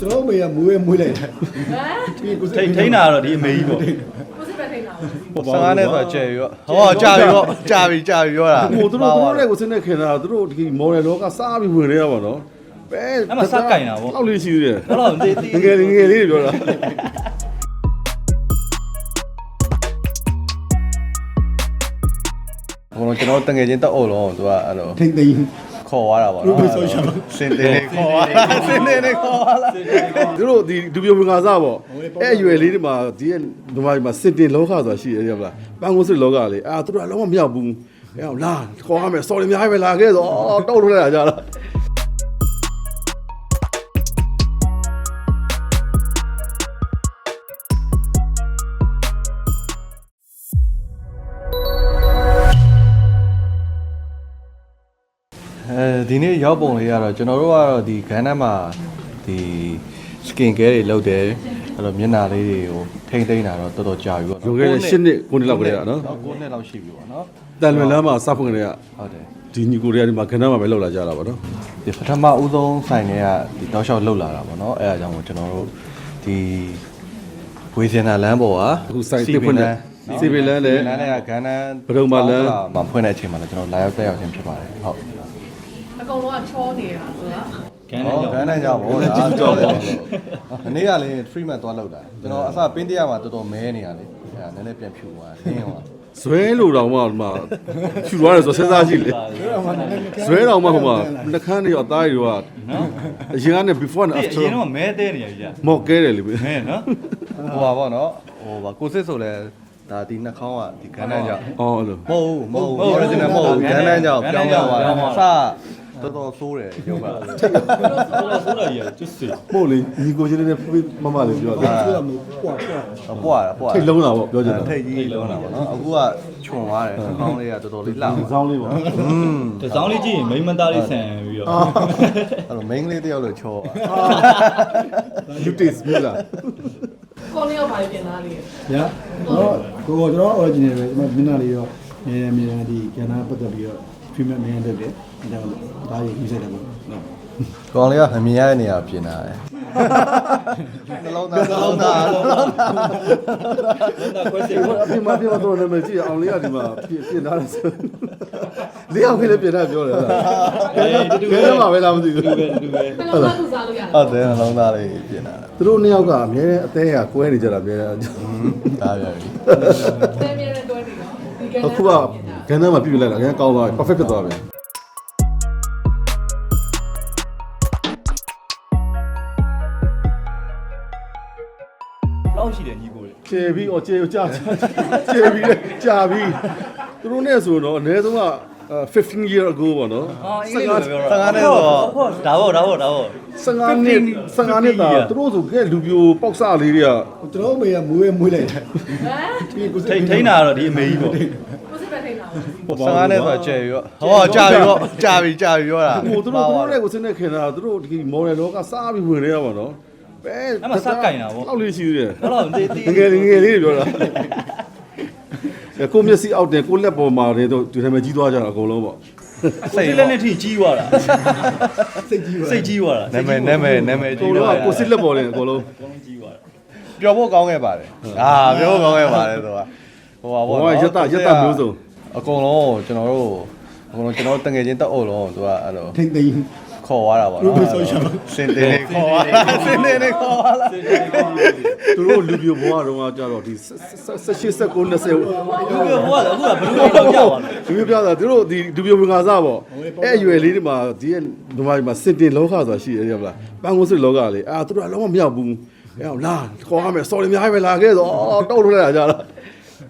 ကျွန်တော်မေကမွေးမွေးလိုက်တယ်ဟမ်ဒီကိုထိထိန်းတာကတော့ဒီအမေကြီးပေါ့ကိုစစ်ပဲထိန်းတာပါဆန်းနဲ့ဆိုကြဲရောဟောကြာပြီရောကြာပြီကြာပြီပြောတာဟိုသူတို့သူတို့လည်းကိုစနေခင်တာသူတို့ဒီမော်ဒယ်လောကစားပြီးဝင်နေရပါတော့ပဲအဲ့မှာစကင်တာပေါ့အောက်လေးရှိသေးတယ်အဲ့တော့တေးတေးငယ်ငယ်ငယ်လေးတွေပြောတာဘုံတော့ကျွန်တော်တငယ်ချင်းတက်အုပ်လုံးသူကအဲ့လိုထိမ့်သိမ်း ခေါ်သွားတာပေါ့လူနော်တွေဆိုရှယ်စင်တင်နေခေါ်သွားတာစင်တင်နေခေါ်သွားတာသူတို့ဒီဒူပြိုဝင်ကစားပေါ့အဲ့အရွယ်လေးတွေမှာဒီကဒီမှာမှာစစ်တင်လောကဆိုတာရှိရတယ်ဗျာပန်းကုန်းစစ်လောကလေအာသူတို့ကလုံးဝမရောက်ဘူးအဲ့အောင်လာခေါ်ရမယ် sorry အများကြီးပဲလာခဲ့ဆိုအော်တောက်လို့လိုက်တာ အဲဒီနေ့ရောက်ပုံလေးကတော့ကျွန်တော်တို့ကတော့ဒီဂန်းထဲမှာဒီ skin care တွေလုပ်တယ်အဲ့လိုမျက်နှာလေးတွေကိုထိမ့်သိမ့်တာတော့တော်တော်ကြာပြီပေါ့လွန်ခဲ့တဲ့၈နှစ်9နှစ်လောက်ကလေးကနော်9နှစ်လောက်ရှိပြီပေါ့နော်တန်လွင်လမ်းမှာစဖွင့်ကြတဲ့ကဟုတ်တယ်ဒီညီကိုတွေကဒီမှာခဏမှပဲလောက်လာကြတာပါနော်ဒီပထမဦးဆုံးဆိုင်တွေကဒီတောက်လျှောက်လှုပ်လာတာပေါ့နော်အဲအကြောင်းကိုကျွန်တော်တို့ဒီဝေစင်နာလမ်းပေါ်ကအခုစိုက်တစ်ဖွင့်တဲ့စီပင်လန်းလည်းလမ်းနဲ့ကဂန်းနန်းဘဒုံမာလမ်းမှာဖွင့်တဲ့အချိန်မှာလည်းကျွန်တော်လာရောက်တက်ရောက်ခြင်းဖြစ်ပါတယ်ဟုတ် အကုန်လုံးကချောနေတာဆိုတာကန်းဟောနေဂန်းနန်းကြောင့်ဗောဒါကြောက်ပေါ့အနည်းကလည်း free မှသွားလောက်တာကျွန်တော်အစပင်းတရားမှာတော်တော်မဲနေရလေအဲနည်းနည်းပြန်ဖြူသွားတယ်နင်းသွားဇွဲလိုတောင်မှဒီမှာဖြူသွားတယ်ဆိုစဉ်းစားကြည့်လေဇွဲတောင်မှဟိုမှာနှခမ်းတွေရောအသားတွေရောအရင်ကနေ before and အ after ရင်တော့မဲတဲနေရကြီးမော့ကဲတယ်လေပဲမဲနော်ဟိုပါဗောနော်ဟိုပါကိုစစ်ဆိုလဲဒါဒီနှာခေါင်းကဒီဂန်းနန်းကြောင့် အော်အဲ့လို မဟုတ်ဘူးမဟုတ်ဘူး original မဟုတ်ဘူးဂန်းနန်းကြောင့်ပြောင်းသွားတာစ တော်တော်ဆိုးတယ်ရုပ်ကဆိုတော့ဆိုတော့ကြီးကျွတ်စီပို့လေညီကိုချင်းနဲ့ဖိမမလေးပြောတယ်သူကမပွားပွားပွားတာပွားထိတ်လုံးတာပေါ့ပြောချင်တာထိတ်ကြီးလုံးတာပေါ့နော်အခုကခြုံသွားတယ်နှာခေါင်းလေးကတော်တော်လေးလှဒီဆောင်လေးပေါ့อืมဒီစောင်းလေးကြည့်ရင်မိမသားလေးဆန်ပြီးတော့အဲ့လို main လေးတယောက်လို့ချော you taste မြလားကိုနေရောက်ပါလေပြင်သားလေးညာတော့ကိုကကျွန်တော် original ပဲကျွန်တော်မျက်နှာလေးရောအမြဲအမြဲဒီကဏ္ဍပတ်သက်ပြီးတော့ treatment အမြဲလုပ်တယ်ဒါကြောင့်ဒါရေးယူဆိုင်တယ်ပေါ့နော်ကောင်လေးကမမြင်ရတဲ့နေရာပြင်လာတယ်နှလုံးသားနှလုံးသားနှလုံးသားဒါခွဲစိတ်အပြင်မှာပြင်မှာတော့လည်းမကြည့်အောင်လေးကဒီမှာပြင်ပြင်ထားတယ်ဆိုလေးအောင်လေးပြင်ထားပြောတယ်လားဘယ်တော့မှပဲလားမသိဘူးတူပဲတူပဲဘယ်လိုမှသူစားလို့ရဟုတ်တယ်နှလုံးသားလေးပြင်လာတယ်သူတို့နှစ်ယောက်ကအမြဲအသေးကကွဲနေကြတာအမြဲတမ်းဒါပြန်ပြီတယ်မြဲတဲ့တွဲနေတော့ဒီကနေ့အခုက ဂန်နမ်းမှာပြပြလိုက်တာအရင်ကောင်းသွားပြီ perfect ဖြစ်သွားပြီလောက်ရှိတယ်ညီကိုလေကျေပြီးအော်ကျေကြာကျေပြီးကြာပြီးသူတို့နဲ့ဆိုတော့အနည်းဆုံးက15 year ago ပေါ့နော်အော်အင်္ဂလိပ်လိုပြောစကားနဲ့ဆိုတော့ဒါပေါ့ဒါပေါ့ဒါပေါ့15နှစ်15နှစ်တာသူတို့ဆိုကဲလူပြိုပေါက်စလေးတွေကကျွန်တော်မေကမွေးမွေးလိုက်တယ်ဟမ်ဒီကိုထိထိန်းတာကတော့ဒီအမေကြီးပေါ့ ကိုစစ်ပဲထိန်းတာပါစကားနဲ့ဆိုကြဲရောဟောကြာပြီရောကြာပြီကြာပြီပြောတာဟိုသူတို့သူတို့လည်းကိုစနေခင်တာသူတို့ဒီ model လောကစားပြီးဝင်နေရပါတော့ပဲအဲ့မှာစကင်တာပေါ့အောက်လေးရှိသေးတယ်အဲ့တော့တေးတေးငယ်ငယ်လေးတွေပြောတာကိုမျက်စိအောက်တယ်ကိုလက်ပေါ်မှာတွေတော့ဒီထဲမှာကြီးသွားကြတာအကုန်လုံးပေါ့စိတ်လက်နဲ့ထိကြီးသွားတာစိတ်ကြီးပါစိတ်ကြီးသွားတာနာမည်နာမည်နာမည်ကိုကြီးလုံးတော့ကကိုစစ်လက်ပေါ်တယ်အကုန်လုံးကောင်းကြီးသွားတာပြောဖို့ကောင်းခဲ့ပါတယ်အာပြောဖို့ကောင်းခဲ့ပါတယ်ဆိုတာဟိုပါဘောဘောကရတရတမျိုးစုံ အကုန်လုံးကျွန်တော်တို့အကုန်လုံးကျွန်တော်တငယ်ချင်းတက်အုပ်လုံးသူကအဲ့လိုထိမ့်သိမ်းခေါ်သွားတာပေါ့လူနော်တွေဆိုရှယ်စင်တင်နေခေါ်သွားတာစင်တင်နေခေါ်သွားတာသူတို့လူပြိုဘွားတော့ကြတော့ဒီ18 19 20လူပြောဘောကလည်းအခုကဘယ်လိုလဲကြောက်သွားလဲလူပြိုပြတာသူတို့ဒီလူပြိုဝင်ကစားပေါ့အဲ့အရွယ်လေးဒီမှာဒီဒီမှာမှာစစ်တင်လောကဆိုတာရှိရတယ်ဗျာပန်းကုန်းစစ်လောကလေအာသူတို့ကလုံးဝမရောက်ဘူးအဲ့အောင်လာခေါ်ရမယ် sorry အများကြီးပဲလာခဲ့ဆိုအော်တောက်လို့လိုက်တာကြလား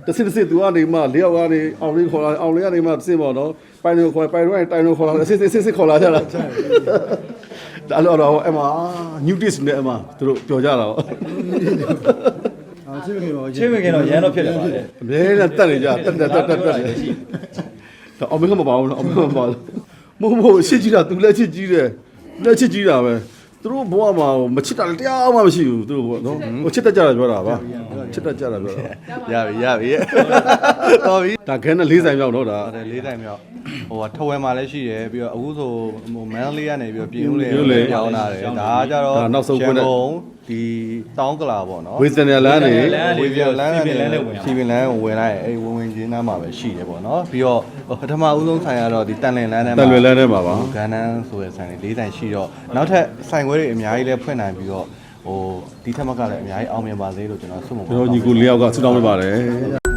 တစစ်တစစ်သူကနေမှလေးယောက်ကနေအောင်လေးခေါ်လာအောင်လေးကနေမှစစ်ပေါ့နော်ပိုင်လို့ခေါ်ပိုင်လို့တိုင်လို့ခေါ်လာစစ်စစ်စစ်ခေါ်လာကြလားဒါလို့တော့အမ new dish နဲ့အမသူတို့ပြောကြတာပေါ့အာချင်းခင်ပါချင်းဝင်ခင်တော့ရန်တော့ဖြစ်တယ်ပါလေအမြဲတမ်းတက်နေကြတက်တက်တက်တက်တက်နေတော့အမေကမပါဘူးနော်အမေကမပါဘူးမဟုတ်မဟုတ်ရှစ်ကြီးတာသူလည်းချစ်ကြီးတယ်လက်ချစ်ကြီးတာပဲ သူတို့ဘဝမှာမချစ်တာလည်းတရားမှမရှိဘူးသူတို့ဘဝနော်ဟိုချစ်တတ်ကြတာပြောတာပါချစ်တတ်ကြတာပြောတာရပြီရပြီတော်ပြီဒါခဲနဲ့လေးဆိုင်မြောက်တော့ဒါဟုတ်တယ်လေးတိုင်မြောက် ဟိုကထဝဲမှာလည်းရှိတယ်ပြီးတော့အခုဆိုဟိုမန်လေးကနေပြီးတော့ပြင်ဦးလေပြင်ဦးလေပြောင်းလာတယ်ဒါကကြတော့ဒါနောက်ဆုံးခွင့်နဲ့ ရန်ကုန်ဒီတောင်းကလာပေါ့နော်ဝေစနယ်လန်းနေဝေပြန်လန်းစီပင်လန်းနဲ့ဝင်စီပင်လန်းကိုဝင်လိုက်ရင်အဲ့ဝင်ဝင်ချင်းနားမှာပဲရှိတယ်ပေါ့နော်ပြီးတော့ပထမဦးဆုံးဆိုင်ကတော့ဒီတန်လင်လန်းထဲမှာတန်လွယ်လန်းထဲမှာပါ ဂန်နန်းဆိုတဲ့ဆိုင်လေးတိုင်ရှိတော့နောက်ထပ်ဆိုင်ခွဲတွေအများကြီးလည်းဖွင့်နိုင်ပြီးတော့ဟိုဒီထက်မကလည်းအများကြီးအောင်မြင်ပါစေလို့ကျွန်တော်ဆုမွန်ကျွန်တော်ညီကိုလေးယောက်ကဆူတောင်းပေးပါတယ်